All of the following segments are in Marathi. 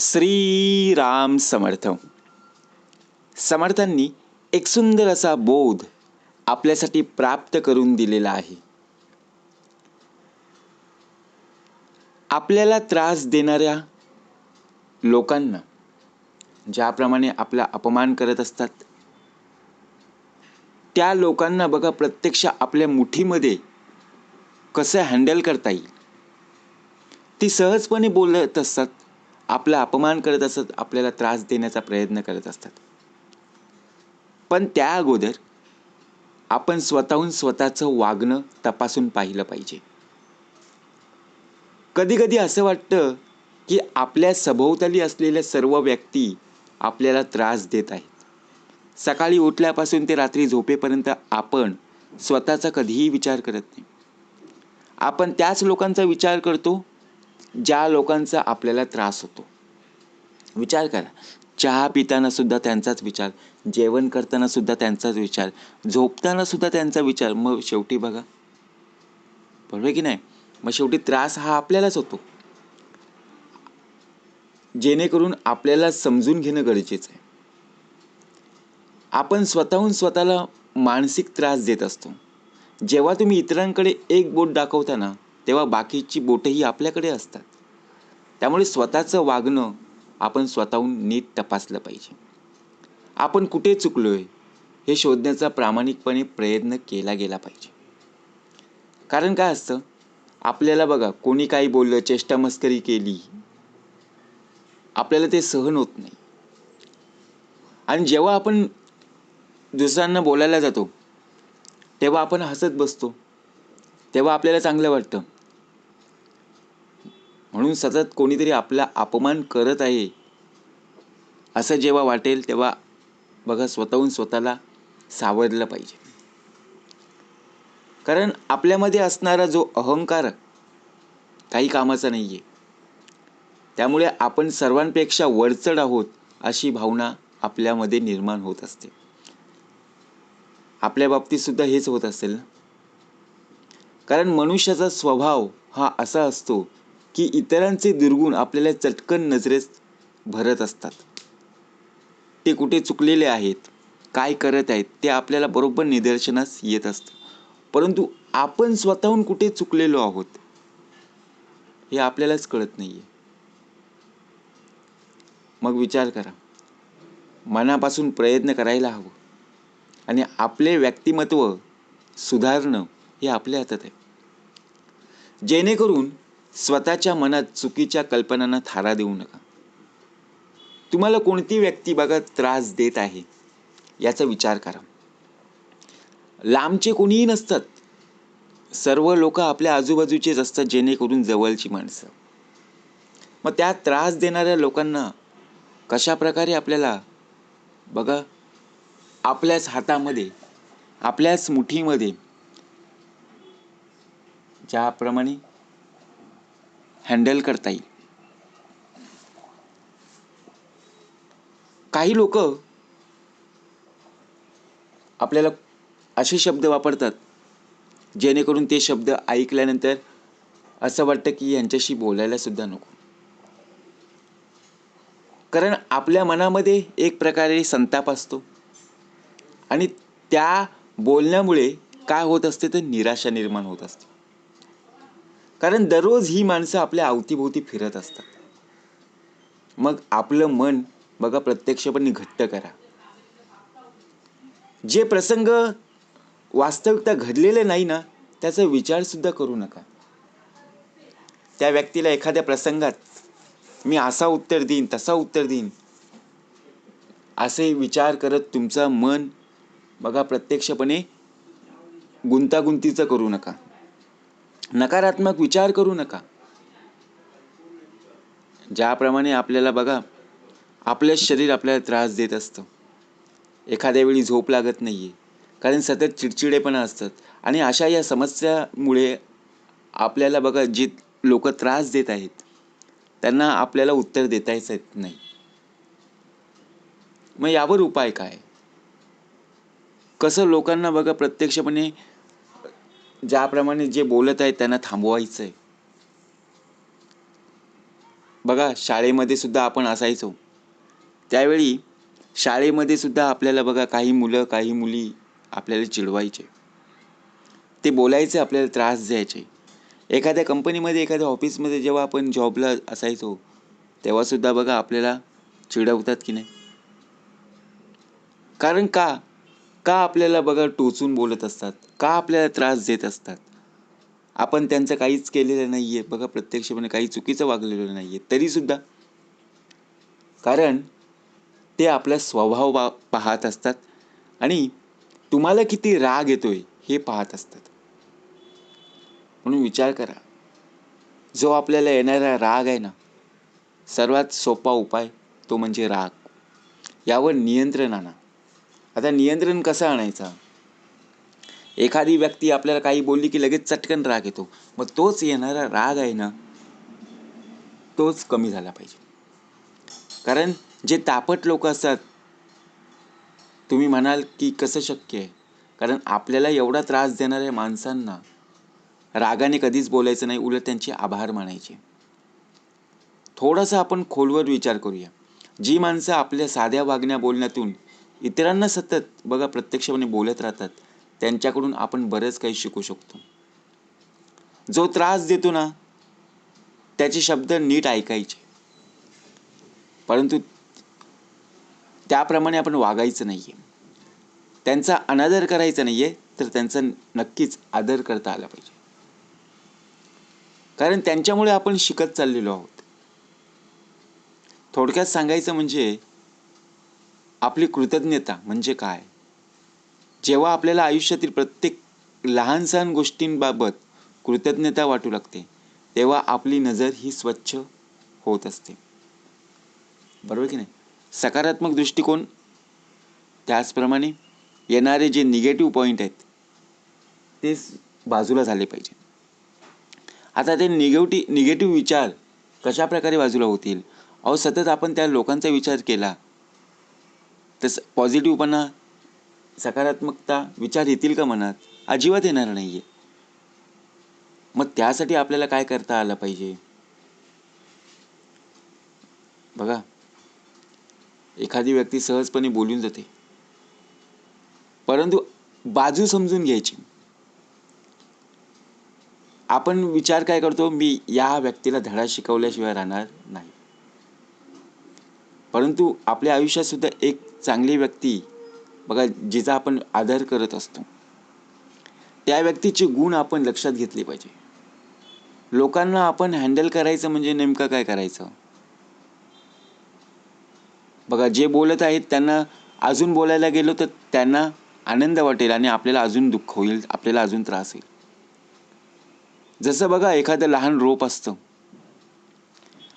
श्रीराम समर्थ. समर्थांनी एक सुंदर असा बोध आपल्यासाठी प्राप्त करून दिलेला आहे. आपल्याला त्रास देणाऱ्या लोकांना ज्याप्रमाणे आपला अपमान करत असतात त्या लोकांना बघा प्रत्यक्ष आपल्या मुठीमध्ये कसं हँडल करता येईल. ती सहजपणे बोलत असतात. आपला अपमान करत असत आपल्याला त्रास देण्याचा प्रयत्न करत असतात. पण त्या अगोदर आपण स्वतःहून स्वतःचं वागणं तपासून पाहिलं पाहिजे. कधी कधी असं वाटतं की आपल्या सभोवताली असलेल्या सर्व व्यक्ती आपल्याला त्रास देत आहेत. सकाळी उठल्यापासून ते रात्री झोपेपर्यंत आपण स्वतःचा कधीही विचार करत नाही. आपण त्याच लोकांचा विचार करतो ज्या लोकांचा आपल्याला त्रास होतो. विचार करा. चहा पिताना सुद्धा त्यांचाच विचार जेवण करताना सुद्धा त्यांचाच विचार झोपताना सुद्धा त्यांचा विचार. मग शेवटी बघा. बरोबर की नाही? मग शेवटी त्रास हा आपल्यालाच होतो. जेणेकरून आपल्याला समजून घेणं गरजेचं आहे. आपण स्वतःहून स्वतःला मानसिक त्रास देत असतो. जेव्हा तुम्ही इतरांकडे एक बोट दाखवताना तेव्हा बाकीची बोटंही आपल्याकडे असतात. त्यामुळे स्वतःचं वागणं आपण स्वतःहून नीट तपासलं पाहिजे. आपण कुठे चुकलो आहे हे शोधण्याचा प्रामाणिकपणे प्रयत्न केला गेला पाहिजे. कारण काय असतं आपल्याला बघा कोणी काही बोललं चेष्टा मस्करी केली आपल्याला ते सहन होत नाही. आणि जेव्हा आपण दुसऱ्यांना बोलायला जातो तेव्हा आपण हसत बसतो तेव्हा आपल्याला चांगलं वाटतं. म्हणून सतत कोणीतरी आपला अपमान करत आहे. असं जेव्हा वाटेल तेव्हा बघा स्वतःहून स्वतःला सावरलं पाहिजे. कारण आपल्यामध्ये असणारा जो अहंकार काही कामाचा नाही आहे त्यामुळे आपण सर्वांपेक्षा वरचढ आहोत अशी भावना आपल्यामध्ये निर्माण होत असते. आपल्या बाबतीत सुद्धा हेच होत असेल ना? कारण मनुष्याचा स्वभाव हा असा असतो की इतरांचे दुर्गुण आपल्याला चटकन नजरेस भरत असतात. ते कुठे चुकलेले आहेत काय करत आहेत ते आपल्याला बरोबर निदर्शनास येत असतं. परंतु आपण स्वतःहून कुठे चुकलेलो आहोत हे आपल्यालाच कळत नाहीये. मग विचार करा. मनापासून प्रयत्न करायला हवं. आणि आपले व्यक्तिमत्व सुधारणं हे आपल्या हातात आहे. जेणेकरून स्वतःच्या मनात चुकीच्या कल्पनांना थारा देऊ नका. तुम्हाला कोणती व्यक्ती बघा त्रास देत आहे याचा विचार करा. लांबचे कोणीही नसतात. सर्व लोक आपल्या आजूबाजूचेच असतात जेणेकरून जवळची माणसं. मग त्या त्रास देणाऱ्या लोकांना कशा प्रकारे आपल्याला बघा आपल्याच हातामध्ये आपल्याच मुठीमध्ये ज्याप्रमाणे हँडल करता येईल. काही लोक आपल्याला असे शब्द वापरतात जेणेकरून ते शब्द ऐकल्यानंतर असं वाटतं की यांच्याशी बोलायला सुद्धा नको. कारण आपल्या मनामध्ये एक प्रकारे संताप असतो. आणि त्या बोलण्यामुळे काय होत असते तर निराशा निर्माण होत असते. कारण दररोज ही माणसं आपल्या अवतीभोवती फिरत असतात. मग आपलं मन बघा प्रत्यक्षपणे घट्ट करा. जे प्रसंग वास्तविकता घडलेले नाही ना त्याचा विचारसुद्धा करू नका. त्या व्यक्तीला एखाद्या प्रसंगात मी असा उत्तर देईन तसा उत्तर देईन. असे विचार करत तुमचं मन बघा प्रत्यक्षपणे गुंतागुंतीचं करू नका. नकारात्मक विचार करू नका. ज्याप्रमाणे आपल्याला बघा आपलं शरीर आपल्याला त्रास देत असतं. एखाद्या वेळी झोप लागत नाही आहे कारण सतत चिडचिडेपणा असतात. आणि अशा या समस्यामुळे आपल्याला बघा जे लोक त्रास देत आहेत त्यांना आपल्याला उत्तर देताच येत नाही. मग यावर उपाय काय? कसं लोकांना बघा प्रत्यक्षपणे ज्याप्रमाणे जे बोलत आहेत त्यांना थांबवायचं आहे बघा शाळेमध्ये सुद्धा आपण असायचो. त्यावेळी शाळेमध्ये सुद्धा आपल्याला बघा काही मुलं काही मुली आपल्याला चिडवायचे. ते बोलायचे आपल्याला त्रास द्यायचे. एखाद्या कंपनीमध्ये एखाद्या ऑफिसमध्ये जेव्हा आपण जॉबला असायचो तेव्हासुद्धा बघा आपल्याला चिडवतात की नाही. कारण का? का आपल्याला बघा टोचून बोलत असतात? का आपल्याला त्रास देत असतात? आपण त्यांचं काहीच केलेलं नाही आहे बघा प्रत्यक्षपणे काही चुकीचं वागलेलं नाही आहे तरीसुद्धा. कारण ते आपला स्वभाव बा पाहत असतात आणि तुम्हाला किती राग येतोय हे पाहत असतात. म्हणून विचार करा. जो आपल्याला येणारा राग आहे ना सर्वात सोपा उपाय तो म्हणजे राग. यावर नियंत्रण आणा. आता नियंत्रण कसं आणायचं? एखादी व्यक्ती आपल्याला काही बोलली की लगेच चटकन राग येतो. मग तोच येणारा राग आहे ना तोच कमी झाला पाहिजे. कारण जे तापट लोक असतात तुम्ही म्हणाल की कसं शक्य आहे? कारण आपल्याला एवढा त्रास देणाऱ्या माणसांना रागाने कधीच बोलायचं नाही उलट त्यांचे आभार मानायचे. थोडासा आपण खोलवर विचार करूया. जी माणसं आपल्या साध्या वागण्या बोलण्यातून इतरांना सतत बघा प्रत्यक्षपणे बोलत राहतात. त्यांच्याकडून आपण बरंच काही शिकू शकतो. जो त्रास देतो ना त्याचे शब्द नीट ऐकायचे. परंतु त्याप्रमाणे आपण वागायचं नाही आहे त्यांचा अनादर करायचा नाही आहे तर त्यांचा नक्कीच आदर करता आला पाहिजे. कारण त्यांच्यामुळे आपण शिकत चाललेलो आहोत. थोडक्यात सांगायचं म्हणजे आपली कृतज्ञता म्हणजे काय? जेव्हा आपल्याला आयुष्यातील प्रत्येक लहान सहान गोष्टींबाबत कृतज्ञता वाटू लागते तेव्हा आपली नजर ही स्वच्छ होत असते. बरोबर की नाही? सकारात्मक दृष्टिकोन त्याचप्रमाणे येणारे जे निगेटिव्ह पॉईंट आहेत ते बाजूला झाले पाहिजे. आता ते निगेटिव्ह निगेटिव्ह विचार कशा प्रकारे बाजूला होतील? अहो सतत आपण त्या लोकांचा विचार केला तसं पॉझिटिव्हपणा सकारात्मकता विचार येतील का मनात? अजिबात येणार नाही आहे मग त्यासाठी आपल्याला काय करता आलं पाहिजे? बघा. एखादी व्यक्ती सहजपणे बोलून जाते. परंतु बाजू समजून घ्यायची. आपण विचार काय करतो? मी या व्यक्तीला धडा शिकवल्याशिवाय राहणार नाही. परंतु आपल्या आयुष्यात सुद्धा एक चांगली व्यक्ती बघा जिचा आपण आदर करत असतो त्या व्यक्तीचे गुण आपण लक्षात घेतले पाहिजे. लोकांना आपण हँडल करायचं म्हणजे नेमकं काय करायचं? बघा जे बोलत आहेत त्यांना अजून बोलायला गेलो तर त्यांना आनंद वाटेल आणि आपल्याला अजून दुःख होईल आपल्याला अजून त्रास होईल. जसं बघा एखादं लहान रोप असतं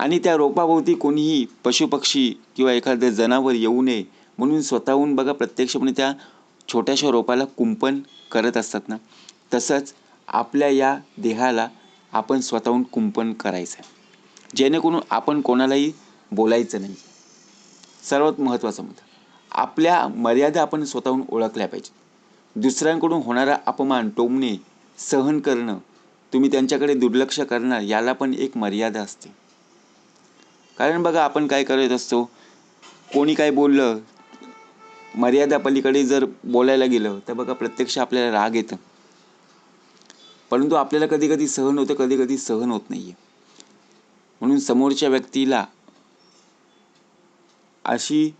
आणि त्या रोपाभोवती कोणीही पशुपक्षी किंवा एखादं जनावर येऊ नये म्हणून स्वतःहून बघा प्रत्यक्षपणे म्हणजे त्या छोट्याशा रोपाला कुंपण करत असतात ना. तसंच आपल्या या देहाला आपण स्वतःहून कुंपण करायचं आहे जेणेकरून आपण कोणालाही बोलायचं नाही. सर्वात महत्त्वाचं मुद्दा आपल्या मर्यादा आपण स्वतःहून ओळखल्या पाहिजे दुसऱ्यांकडून होणारा अपमान टोमणे सहन करणं तुम्ही त्यांच्याकडे दुर्लक्ष करणार याला पण एक मर्यादा असते. कारण बघा आपण काय करत असतो? कोणी काय बोललं मर्यादा पलीकडे जर बोलायला गेलं तर बघा प्रत्यक्ष आपल्याला राग येतं. परंतु आपल्याला कधी कधी सहन होतं कधी कधी सहन होत नाही म्हणून समोरच्या व्यक्तीला अशी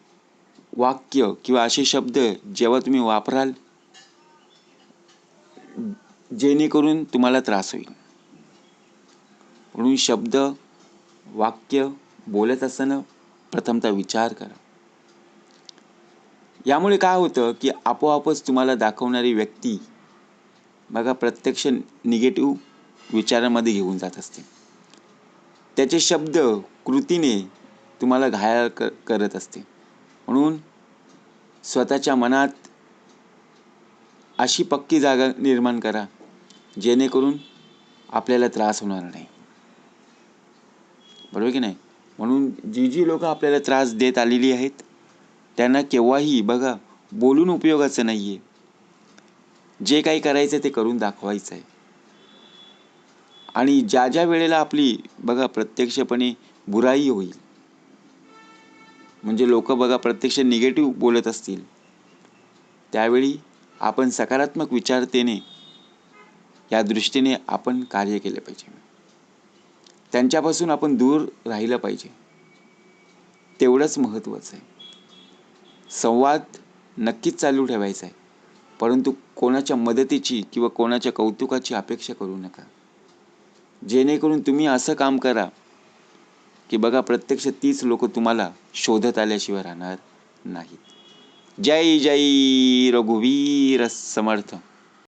वाक्य किंवा असे शब्द जेव्हा तुम्ही वापराल जेणेकरून तुम्हाला त्रास होईल. म्हणून शब्द वाक्य बोलत असताना प्रथमतः विचार करा. यामुळे काय होतं की आपोआपच तुम्हाला दाखवणारी व्यक्ती बघा प्रत्यक्ष निगेटिव्ह विचारांमध्ये घेऊन जात असते. त्याचे शब्द कृतीने तुम्हाला घायाळ क करत असते. म्हणून स्वतःच्या मनात अशी पक्की जागा निर्माण करा जेणेकरून आपल्याला त्रास होणार नाही. बरोबर की नाही? म्हणून जी जी लोक आपल्याला त्रास देत आलेली आहेत त्यांना केव्हाही बघा बोलून उपयोगाचं नाही आहे जे काही करायचं ते करून दाखवायचं आहे आणि ज्या ज्या वेळेला आपली बघा प्रत्यक्षपणे बुराई होईल म्हणजे लोक बघा प्रत्यक्ष निगेटिव्ह बोलत असतील त्यावेळी आपण सकारात्मक विचारतेने या दृष्टीने आपण कार्य केले पाहिजे. त्यांच्यापासून आपण दूर राहिलं पाहिजे. तेवढंच महत्त्वाचं आहे. संवाद नक्कीच चालू ठेवायचा आहे. परंतु कोणाच्या मदतीची किंवा कोणाच्या कौतुकाची अपेक्षा करू नका. जेणेकरून तुम्ही असं काम करा की बघा प्रत्यक्ष तीच लोक तुम्हाला शोधत आल्याशिवाय राहणार नाहीत. जय जय रघुवीर समर्थ.